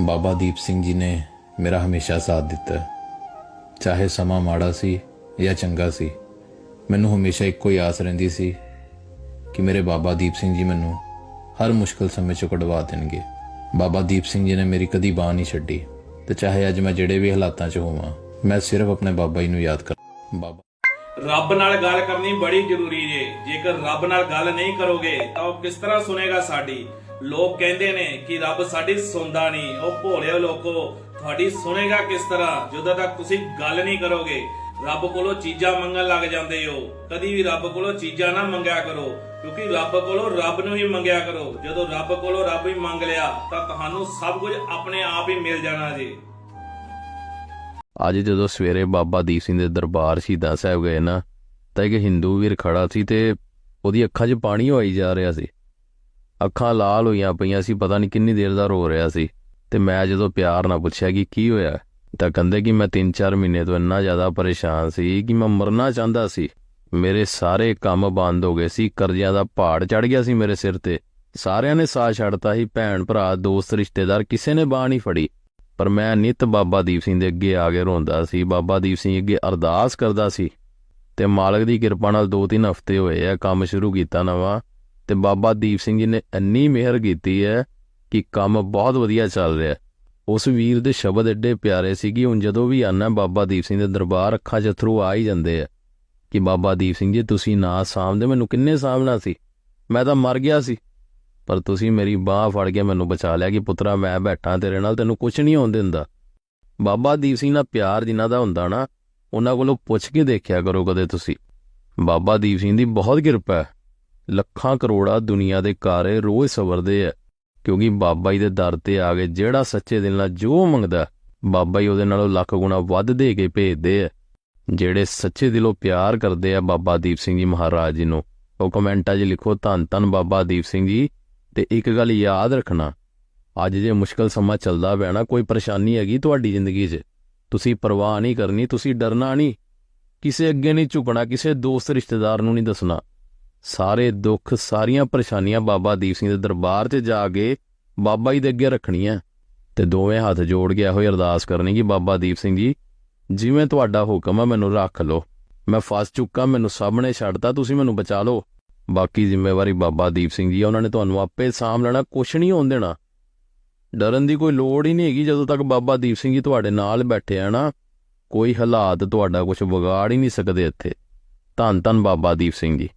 ਬਾਬਾ ਦੀਪ ਸਿੰਘ ਜੀ ਨੇ ਮੇਰਾ ਹਮੇਸ਼ਾ ਸਾਥ ਦਿੱਤਾ। ਚਾਹੇ ਸਮਾਂ ਮਾੜਾ ਸੀ ਜਾਂ ਚੰਗਾ ਸੀ, ਮੈਨੂੰ ਹਮੇਸ਼ਾ ਇੱਕੋ ਹੀ ਆਸ ਰਹਿੰਦੀ ਸੀ ਕਿ ਮੇਰੇ ਬਾਬਾ ਦੀਪ ਸਿੰਘ ਜੀ ਮੈਨੂੰ ਹਰ ਮੁਸ਼ਕਲ ਸਮੇਂ ਚੋਂ ਕਢਵਾ ਦੇਣਗੇ। ਬਾਬਾ ਦੀਪ ਸਿੰਘ ਜੀ ਨੇ ਮੇਰੀ ਕਦੀ ਬਾਹ ਨਹੀਂ ਛੱਡੀ ਤੇ ਚਾਹੇ ਅੱਜ ਮੈਂ ਜਿਹੜੇ ਵੀ ਹਾਲਾਤਾਂ 'ਚ ਹੋਵਾਂ, ਮੈਂ ਸਿਰਫ ਆਪਣੇ ਬਾਬਾ ਜੀ ਨੂੰ ਯਾਦ ਕਰ ਬਾਬਾ ਰੱਬ ਨਾਲ ਗੱਲ ਕਰਨੀ ਬੜੀ ਜ਼ਰੂਰੀ ਜੇ। ਜੇਕਰ ਰੱਬ ਨਾਲ ਗੱਲ ਨਹੀਂ ਕਰੋਗੇ, ਤਾਂ ਉਹ ਕਿਸ ਤਰ੍ਹਾਂ ਸੁਨੇਗਾ ਸਾਡੀ? ਲੋਕ ਕਹਿੰਦੇ ਨੇ ਕਿ ਰੱਬ ਸਾਡੀ ਸੁਣਦਾ ਨਹੀਂ। ਉਹ ਭੋਲਿਓ ਲੋਕੋ, ਤੁਹਾਡੀ ਸੁਨੇਗਾ ਕਿਸ ਤਰ੍ਹਾਂ? ਜਦੋਂ ਤੱਕ ਤੁਸੀਂ ਗੱਲ ਨਹੀਂ ਕਰੋਗੇ, ਰੱਬ ਕੋਲੋਂ ਚੀਜ਼ਾਂ ਮੰਗਣ ਲੱਗ ਜਾਂਦੇ ਹੋ। ਕਦੀ ਵੀ ਰੱਬ ਕੋਲੋਂ ਚੀਜ਼ਾਂ ਨਾ ਮੰਗਿਆ ਕਰੋ, ਕਿਉਂਕਿ ਰੱਬ ਕੋਲੋਂ ਰੱਬ ਨੂੰ ਹੀ ਮੰਗਿਆ ਕਰੋ। ਜਦੋਂ ਰੱਬ ਕੋਲੋਂ ਰੱਬ ਹੀ ਮੰਗ ਲਿਆ, ਤਾਂ ਤੁਹਾਨੂੰ ਸਭ ਕੁਝ ਆਪਣੇ ਆਪ ਹੀ ਮਿਲ ਜਾਣਾ ਜੀ। ਅੱਜ ਜਦੋਂ ਸਵੇਰੇ ਬਾਬਾ ਦੀਪ ਸਿੰਘ ਦੇ ਦਰਬਾਰ ਸ਼ਹੀਦਾਂ ਸਾਹਿਬ ਗਏ ਨਾ, ਤਾਂ ਇੱਕ ਹਿੰਦੂ ਵੀਰ ਖੜਾ ਸੀ ਤੇ ਉਹਦੀ ਅੱਖਾਂ 'ਚ ਪਾਣੀ ਹੋਈ ਜਾ ਰਿਹਾ ਸੀ। ਅੱਖਾਂ ਲਾਲ ਹੋਈਆਂ ਪਈਆਂ ਸੀ, ਪਤਾ ਨਹੀਂ ਕਿੰਨੀ ਦੇਰ ਦਾ ਰੋ ਰਿਹਾ ਸੀ ਤੇ ਮੈਂ ਜਦੋਂ ਪਿਆਰ ਨਾਲ ਪੁੱਛਿਆ ਕਿ ਕੀ ਹੋਇਆ, ਤਾਂ ਕਹਿੰਦੇ ਕਿ ਮੈਂ 3-4 ਮਹੀਨੇ ਤੋਂ ਇੰਨਾ ਜ਼ਿਆਦਾ ਪਰੇਸ਼ਾਨ ਸੀ ਕਿ ਮੈਂ ਮਰਨਾ ਚਾਹੁੰਦਾ ਸੀ। ਮੇਰੇ ਸਾਰੇ ਕੰਮ ਬੰਦ ਹੋ ਗਏ ਸੀ, ਕਰਜ਼ਿਆਂ ਦਾ ਪਹਾੜ ਚੜ ਗਿਆ ਸੀ ਮੇਰੇ ਸਿਰ ਤੇ। ਸਾਰਿਆਂ ਨੇ ਸਾਹ ਛੱਡਤਾ ਸੀ ਭੈਣ ਭਰਾ ਦੋਸਤ, ਰਿਸ਼ਤੇਦਾਰ, ਕਿਸੇ ਨੇ ਬਾਹ ਨਹੀਂ ਫੜੀ। ਪਰ ਮੈਂ ਨਿਤ ਬਾਬਾ ਦੀਪ ਸਿੰਘ ਦੇ ਅੱਗੇ ਆ ਕੇ ਰੋਂਦਾ ਸੀ। ਬਾਬਾ ਦੀਪ ਸਿੰਘ ਅੱਗੇ ਅਰਦਾਸ ਕਰਦਾ ਸੀ। ਤੇ ਮਾਲਕ ਦੀ ਕਿਰਪਾ ਨਾਲ 2-3 ਹਫ਼ਤੇ ਹੋਏ ਆ, ਕੰਮ ਸ਼ੁਰੂ ਕੀਤਾ ਨਵਾਂ। ਤੇ ਬਾਬਾ ਦੀਪ ਸਿੰਘ ਜੀ ਨੇ ਇੰਨੀ ਮਿਹਰ ਕੀਤੀ ਹੈ ਕਿ ਕੰਮ ਬਹੁਤ ਵਧੀਆ ਚੱਲ ਰਿਹਾ। ਉਸ ਵੀਰ ਦੇ ਸ਼ਬਦ ਐਡੇ ਪਿਆਰੇ ਸੀ ਕਿ ਹੁਣ ਜਦੋਂ ਵੀ ਆਨਾ, ਬਾਬਾ ਦੀਪ ਸਿੰਘ ਦੇ ਦਰਬਾਰ ਅੱਖਾਂ 'ਚ ਅਥਰੂ ਆ ਹੀ ਜਾਂਦੇ ਆ ਕਿ ਬਾਬਾ ਦੀਪ ਸਿੰਘ ਜੀ, ਤੁਸੀਂ ਨਾ ਸਾਂਭਦੇ, ਮੈਨੂੰ ਕਿੰਨੇ ਸਾਂਭਣਾ ਸੀ। ਮੈਂ ਤਾਂ ਮਰ ਗਿਆ ਸੀ। ਪਰ ਤੁਸੀਂ ਮੇਰੀ ਬਾਹ ਫੜ ਕੇ ਮੈਨੂੰ ਬਚਾ ਲਿਆ ਕਿ ਪੁੱਤਰਾ, ਮੈਂ ਬੈਠਾ ਤੇਰੇ ਨਾਲ, ਤੈਨੂੰ ਕੁਝ ਨਹੀਂ ਹੋਣ ਦਿੰਦਾ। ਬਾਬਾ ਦੀਪ ਸਿੰਘ ਨਾਲ ਪਿਆਰ ਜਿਨ੍ਹਾਂ ਦਾ ਹੁੰਦਾ ਨਾ, ਉਹਨਾਂ ਕੋਲੋਂ ਪੁੱਛ ਕੇ ਦੇਖਿਆ ਕਰੋ ਕਦੇ ਤੁਸੀਂ। ਬਾਬਾ ਦੀਪ ਸਿੰਘ ਦੀ ਬਹੁਤ ਕਿਰਪਾ ਹੈ। ਲੱਖਾਂ ਕਰੋੜਾਂ ਦੁਨੀਆ ਦੇ ਕਾਰੇ ਰੋਜ਼ ਸਵਰਦੇ ਆ, ਕਿਉਂਕਿ ਬਾਬਾ ਜੀ ਦੇ ਦਰ ਤੇ ਆ ਕੇ ਜਿਹੜਾ ਸੱਚੇ ਦਿਲ ਨਾਲ ਜੋ ਮੰਗਦਾ, ਬਾਬਾ ਜੀ ਉਹਦੇ ਨਾਲੋਂ ਲੱਖ ਗੁਣਾ ਵੱਧ ਦੇ ਕੇ ਭੇਜਦੇ ਆ। ਜਿਹੜੇ ਸੱਚੇ ਦਿਲੋਂ ਪਿਆਰ ਕਰਦੇ ਆ ਬਾਬਾ ਦੀਪ ਸਿੰਘ ਜੀ ਮਹਾਰਾਜ ਜੀ ਨੂੰ, ਉਹ ਕਮੈਂਟਾਂ 'ਚ ਲਿਖੋ ਧੰਨ ਧੰਨ ਬਾਬਾ ਦੀਪ ਸਿੰਘ ਜੀ। ਤੇ ਇੱਕ ਗੱਲ ਯਾਦ ਰੱਖਣਾ, ਅੱਜ ਜੇ ਮੁਸ਼ਕਲ ਸਮਾਂ ਚੱਲਦਾ ਪਿਆ ਨਾ, ਕੋਈ ਪਰੇਸ਼ਾਨੀ ਹੈਗੀ ਤੁਹਾਡੀ ਜ਼ਿੰਦਗੀ 'ਚ? ਤੁਸੀਂ ਪਰਵਾਹ ਨਹੀਂ ਕਰਨੀ, ਤੁਸੀਂ ਡਰਨਾ ਨਹੀਂ। ਕਿਸੇ ਅੱਗੇ ਨਹੀਂ ਝੁਕਣਾ, ਕਿਸੇ ਦੋਸਤ ਰਿਸ਼ਤੇਦਾਰ ਨੂੰ ਨਹੀਂ ਦੱਸਣਾ। ਸਾਰੇ ਦੁੱਖ, ਸਾਰੀਆਂ ਪਰੇਸ਼ਾਨੀਆਂ ਬਾਬਾ ਦੀਪ ਸਿੰਘ ਦੇ ਦਰਬਾਰ 'ਚ ਜਾ ਕੇ ਬਾਬਾ ਜੀ ਦੇ ਅੱਗੇ ਰੱਖਣੀਆਂ। ਤੇ ਦੋਵੇਂ ਹੱਥ ਜੋੜ ਕੇ ਇਹੋ ਹੀ ਅਰਦਾਸ ਕਰਨੀ ਕਿ ਬਾਬਾ ਦੀਪ ਸਿੰਘ ਜੀ, ਜਿਵੇਂ ਤੁਹਾਡਾ ਹੁਕਮ ਹੈ, ਮੈਨੂੰ ਰੱਖ ਲਓ। ਮੈਂ ਫਸ ਚੁੱਕਾ, ਮੈਨੂੰ ਸਾਹਮਣੇ ਛੱਡਤਾ, ਤੁਸੀਂ ਮੈਨੂੰ ਬਚਾ ਲਓ। ਬਾਕੀ ਜ਼ਿੰਮੇਵਾਰੀ ਬਾਬਾ ਦੀਪ ਸਿੰਘ ਜੀ ਆ, ਉਹਨਾਂ ਨੇ ਤੁਹਾਨੂੰ ਆਪੇ ਸਾਂਭ ਲੈਣਾ ਕੁਛ ਨਹੀਂ ਹੋਣ ਦੇਣਾ। ਡਰਨ ਦੀ ਕੋਈ ਲੋੜ ਹੀ ਨਹੀਂ ਹੈਗੀ ਜਦੋਂ ਤੱਕ ਬਾਬਾ ਦੀਪ ਸਿੰਘ ਜੀ ਤੁਹਾਡੇ ਨਾਲ ਬੈਠੇ ਆ ਨਾ ਕੋਈ ਹਾਲਾਤ ਤੁਹਾਡਾ ਕੁਝ ਵਿਗਾੜ ਹੀ ਨਹੀਂ ਸਕਦੇ ਇੱਥੇ। ਧੰਨ ਧੰਨ ਬਾਬਾ ਦੀਪ ਸਿੰਘ ਜੀ।